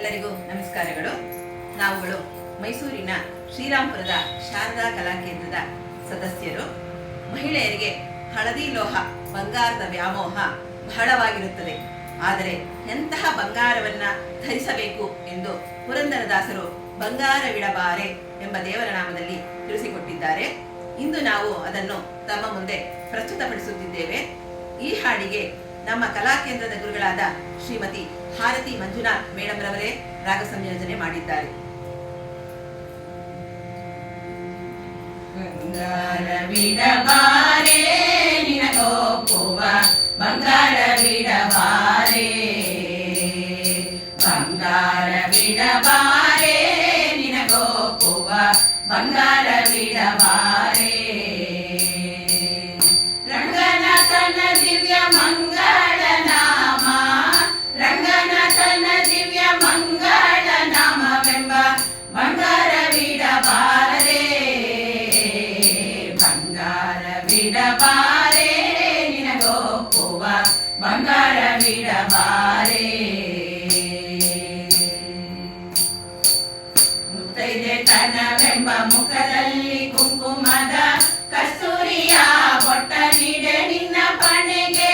ಎಲ್ಲರಿಗೂ ನಮಸ್ಕಾರಗಳು. ನಾವುಗಳು ಮೈಸೂರಿನ ಶ್ರೀರಾಂಪುರದ ಶಾರದಾ ಕಲಾಕೇಂದ್ರದ ಸದಸ್ಯರು. ಮಹಿಳೆಯರಿಗೆ ಹಳದಿ ಲೋಹ, ಬಂಗಾರದ ವ್ಯಾಮೋಹ ಬಹಳವಾಗಿರುತ್ತದೆ. ಆದರೆ ಎಂತಹ ಬಂಗಾರವನ್ನ ಧರಿಸಬೇಕು ಎಂದು ಪುರಂದರದಾಸರು ಬಂಗಾರವಿಡಬಾರೆ ಎಂಬ ದೇವರ ನಾಮದಲ್ಲಿ ತಿಳಿಸಿಕೊಟ್ಟಿದ್ದಾರೆ. ಇಂದು ನಾವು ಅದನ್ನು ತಮ್ಮ ಮುಂದೆ ಪ್ರಸ್ತುತಪಡಿಸುತ್ತಿದ್ದೇವೆ. ಈ ಹಾಡಿಗೆ ನಮ್ಮ ಕಲಾಕೇಂದ್ರದ ಗುರುಗಳಾದ ಶ್ರೀಮತಿ ಭಾರತಿ ಮಂಜುನಾಥ್ ಮೇಡಮ್ ರವರೇ ರಾಗ ಸಂಯೋಜನೆ ಮಾಡಿದ್ದಾರೆ. ಬಂಗಾರವಿಡಬಾರೆ ನಿನಗೊಪ್ಪುವ ಬಂಗಾರವಿಡಬಾರೆ ಬಂಗಾರವಿಡಬಾರೆ ನಿನಗೊಪ್ಪುವ ಬಂಗಾರವಿಡಬಾರೆ ರಂಗನಾಥನ ಬಂಗಾರವಿಡಬಾರೆ ಮುತ್ತೈದೆ ತನವೆಂಬ ಮುಖದಲ್ಲಿ ಕುಂಕುಮದ ಕಸ್ತೂರಿಯ ಬೊಟ್ಟ ನೀಡೆ ನಿನ್ನ ಪಣೆಗೆ.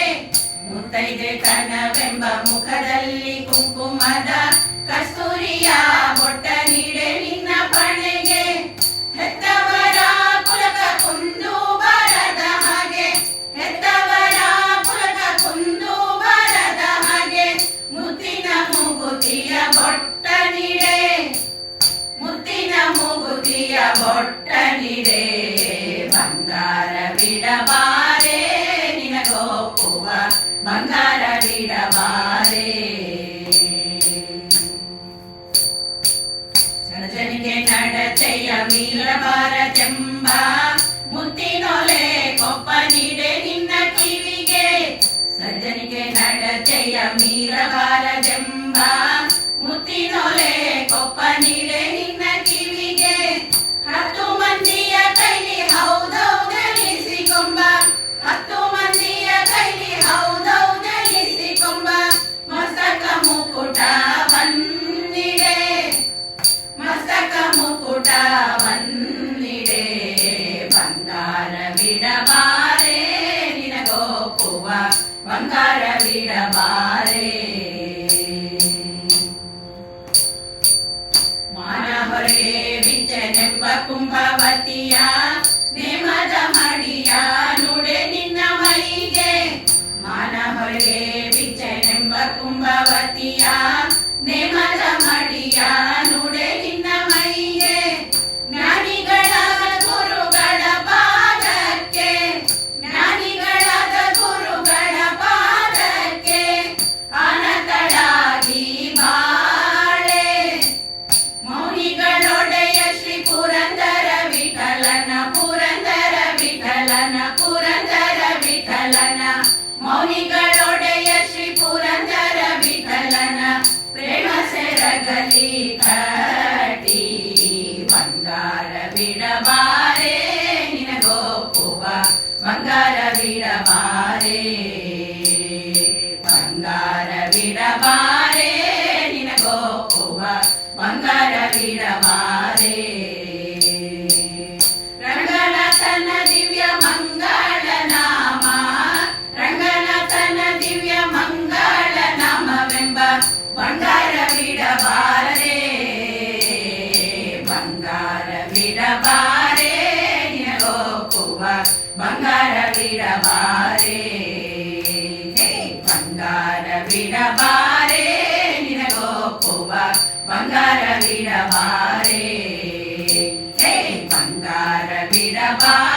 ಮುತ್ತೈದೆ ತನವೆಂಬ ಮುಖದಲ್ಲಿ ಕುಂಕುಮದ ಕಸ್ತೂರಿಯ ಬೊಟ್ಟ ಮೂಗುತಿಯ ಬೊಟ್ಟ ನೀಡೆ ಮುತ್ತಿನ ಮೂಗುತಿಯ ಬೊಟ್ಟ ನೀಡೆ ಬಂಗಾರವಿಡಬಾರೆ ನಿನಗೊಪ್ಪುವ ಬಂಗಾರವಿಡಬಾರೆ ಸಜನಿಗೆ ನಡತೆಯ ಮೀರಬಾರದೆಂಬ ಮುತ್ತಿನೊಲೆ ಕೊಪ್ಪ ನೀಡೆ ನಿನ್ನ ಕಿವಿಗೆ ಸಜ್ಜನಿಗೆ ನಡತೆಯ ಮೀರಬಾರದೆಂಬ ಮುತ್ತಿನೊಲೆ ಕೊಪ್ಪ ನೀಡೆ ನಿನ್ನ ಕಿವಿಗೆ ಹತ್ತು ಮಂದಿಯ ಕೈಲಿ ಹೌದೌದಲಿಸಿಕೊಂಬ ಹತ್ತು ಮಂದಿಯ ಕೈಲಿ ಹೌದೌದಲಿಸಿಕೊಂಬ ಮಸ್ತಕ ಮುಕುಟ ಬಂದಿಡೆ ಮಸ್ತಕ ಮುಕುಟ ಬಂದಿಡೆ ಬಂಗಾರವಿಡಬಾರೆ ನಿನಗೊಪ್ಪುವ ಬಂಗಾರವಿಡಬಾರೆ ಮಾನ ಹೊರಗೆ रे विच कुम्भवतिया निमदमडिया ಮೌನಿಗಳೊಡೆಯ ಶ್ರೀ ಪುರಂದರ ವಿಠಲನ ಪ್ರೇಮ ಸೆರಗಲಿ ಕಟಿ ಬಂಗಾರವಿಡಬಾರೆ ನಿನಗೊಪ್ಪುವ ಬಂಗಾರವಿಡಬಾರೆ ಬಂಗಾರವಿಡಬಾರೆ ನಿನಗೊಪ್ಪುವ ಬಂಗಾರವಿಡಬಾರೆ ರಂಗನಾಥನ ಬಂಗಾರ ಬಿಡಬಾರೆ ಒಪ್ಪುವ ಬಂಗಾರ ಬಿಡಬಾರೆ ಬಂಗಾರ ಬಿಡಬಾರೆ ನಿನಗೊಪ್ಪುವ ಬಂಗಾರ ಬಿಡಬಾರೆ ಬಂಗಾರ ಬಿಡಬಾರೆ